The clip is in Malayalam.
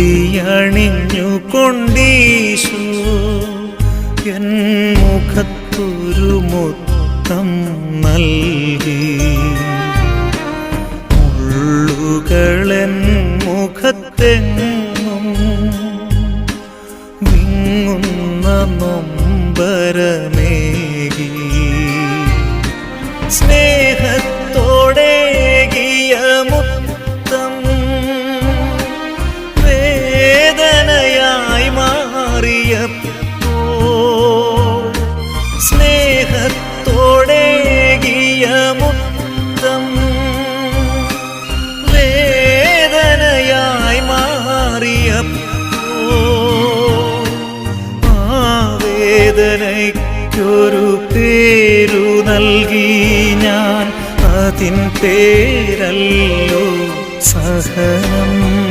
മുടിയണിഞ്ഞു കൊണ്ടീശു എൻ മുഖത്തൊരു മൊത്തം നൽകി. മുള്ളുകളെൻ മുഖത്തെങ്ങും വിങ്ങുന്ന നൊമ്പരമേകി. സ്നേഹത്തോടേകിയ വേദനയ്ക്കൊരു പേരു നൽകി ഞാൻ അതിൻ പേരല്ലോ സഹനം.